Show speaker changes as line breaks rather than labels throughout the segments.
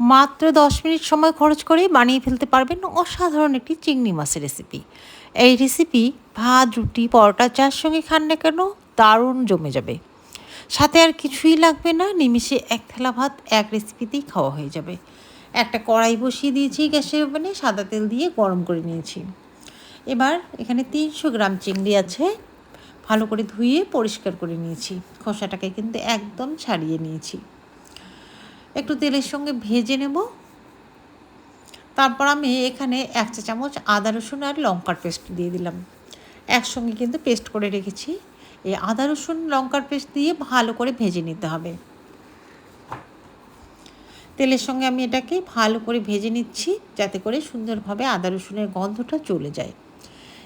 মাত্র দশ মিনিট সময় খরচ করে বানিয়ে ফেলতে পারবেন অসাধারণ একটি চিংড়ি মাছের রেসিপি এই রেসিপি ভাত, রুটি, পরোটা যার সঙ্গে খান না কেন দারুণ জমে যাবে। সাথে আর কিছুই লাগবে না নিমিষে এক থালা ভাত এক রেসিপিতেই খাওয়া হয়ে যাবে। একটা কড়াই বসিয়ে দিয়েছি গ্যাসের ওভেনে, সাদা তেল দিয়ে গরম করে নিয়েছি। এবার এখানে তিনশো গ্রাম চিংড়ি আছে, ভালো করে ধুয়ে পরিষ্কার করে নিয়েছি। খোসাটাকে কিন্তু একদম ছাড়িয়ে নিয়েছি। একটু তেলের সঙ্গে ভেজে নেব। তারপর আমি এখানে এক চা চামচ আদা রসুন আর লঙ্কার পেস্ট দিয়ে দিলাম। একসঙ্গে কিন্তু পেস্ট করে রেখেছি। এই আদা রসুন, লঙ্কার পেস্ট দিয়ে ভালো করে ভেজে নিতে হবে। তেলের সঙ্গে আমি এটাকে ভালো করে ভেজে নিচ্ছি যাতে করে সুন্দরভাবে আদা রসুনের গন্ধটা চলে যায়।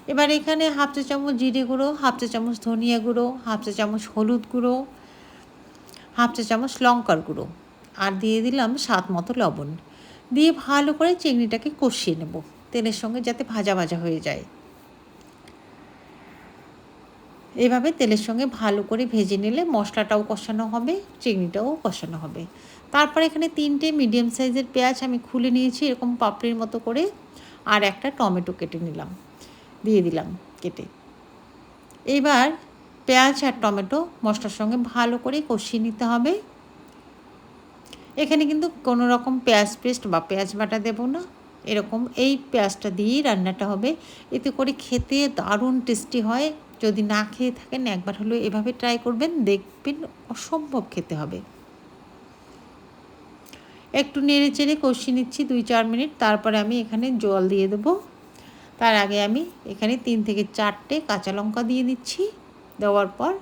এবার এখানে হাফ চা চামচ জিরে গুঁড়ো, হাফ চা চামচ ধনিয়া গুঁড়ো, হাফ চা চামচ হলুদ গুঁড়ো, হাফ চা চামচ লঙ্কার গুঁড়ো। আর দিয়ে দিলাম স্বাদ মতো লবণ। দিয়ে ভালো করে চিংড়িটাকে কষিয়ে নেব, তেলের সঙ্গে যাতে ভাজা ভাজা হয়ে যায়। এভাবে তেলের সঙ্গে ভালো করে ভেজে নিলে মশলাটাও কষানো হবে, চিংড়িটাও কষানো হবে। তারপর এখানে তিনটে মিডিয়াম সাইজের পেঁয়াজ আমি খুলে নিয়েছি এরকম পাপড়ির মতো করে, আর একটা টমেটো কেটে নিলাম, দিয়ে দিলাম কেটে। এবার পেঁয়াজ আর টমেটো মশলার সঙ্গে ভালো করে কষিয়ে নিতে হবে। এখানে কিন্তু কোনো রকম পেঁয়াজ পেস্ট বা পেঁয়াজ বাটা দেব না। এরকম এই পেঁয়াজটা দিয়েই রান্নাটা হবে। এতে করে খেতে দারুণ টেস্টি হয়। যদি না খেয়ে থাকেন, একবার হলেও এভাবে ট্রাই করবেন, দেখবেন অসম্ভব খেতে হবে। একটু নেড়ে চেড়ে কষিয়ে নিচ্ছি দুই চার মিনিট। তারপরে আমি এখানে জল দিয়ে দেবো। তার আগে আমি এখানে তিন থেকে চারটে কাঁচা লঙ্কা দিয়ে দিচ্ছি। দেওয়ার পর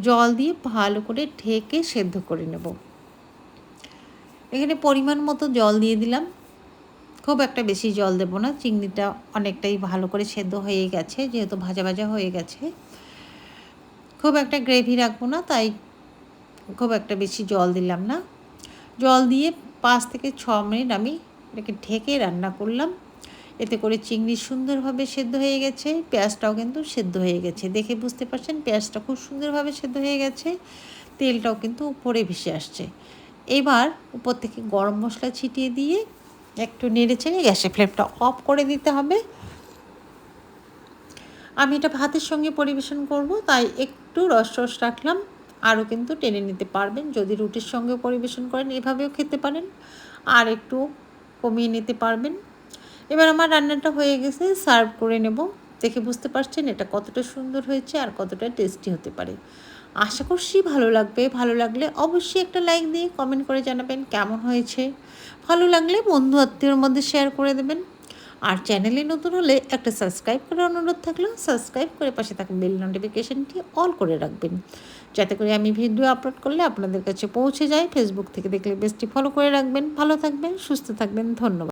জল দিয়ে ভালো করে ঢেকে সেদ্ধ করে নেব। এখানে পরিমাণ মতো জল দিয়ে দিলাম। খুব একটা বেশি জল দেবো না, চিংড়িটা অনেকটাই ভালো করে সেদ্ধ হয়ে গেছে, যেহেতু ভাজা ভাজা হয়ে গেছে। খুব একটা গ্রেভি রাখব না, তাই খুব একটা বেশি জল দিলাম না। জল দিয়ে পাঁচ থেকে ছ মিনিট আমি এটাকে ঢেকে রান্না করলাম। এতে করে চিংড়ি সুন্দরভাবে সেদ্ধ হয়ে গেছে, পেঁয়াজটাও কিন্তু সেদ্ধ হয়ে গেছে। দেখে বুঝতে পারছেন, পেঁয়াজটা খুব সুন্দরভাবে সেদ্ধ হয়ে গেছে, তেলটাও কিন্তু উপরে ভেসে আসছে। এবার উপর থেকে গরম মশলা ছিটিয়ে দিয়ে একটু নেড়ে চেড়ে গ্যাসের ফ্লেমটা অফ করে দিতে হবে। আমি এটা ভাতের সঙ্গে পরিবেশন করব, তাই একটু রস রস রাখলাম। আরও কিন্তু টেনে নিতে পারবেন, যদি রুটির সঙ্গে পরিবেশন করেন এভাবেও খেতে পারেন, আর একটু কমিয়ে নিতে পারবেন। এবার আমার রান্নাটা হয়ে গেছে, সার্ভ করে নেব। দেখে বুঝতে পারছেন এটা কতটা সুন্দর হয়েছে আর কতটা টেস্টি হতে পারে। আশা করছি ভালো লাগবে। ভালো লাগলে অবশ্যই একটা লাইক দিয়ে কমেন্ট করে জানাবেন কেমন হয়েছে। ভালো লাগলে বন্ধু আত্মীয়র মধ্যে শেয়ার করে দেবেন। আর চ্যানেলে নতুন হলে একটা সাবস্ক্রাইব করার অনুরোধ থাকলেও সাবস্ক্রাইব করে পাশে থাকা বেল নোটিফিকেশানটি অল করে রাখবেন। যাতে করে আমি ভিডিও আপলোড করলে আপনাদের কাছে পৌঁছে যায়। ফেসবুক থেকে দেখলে বেশটি ফলো করে রাখবেন। ভালো থাকবেন, সুস্থ থাকবেন। ধন্যবাদ।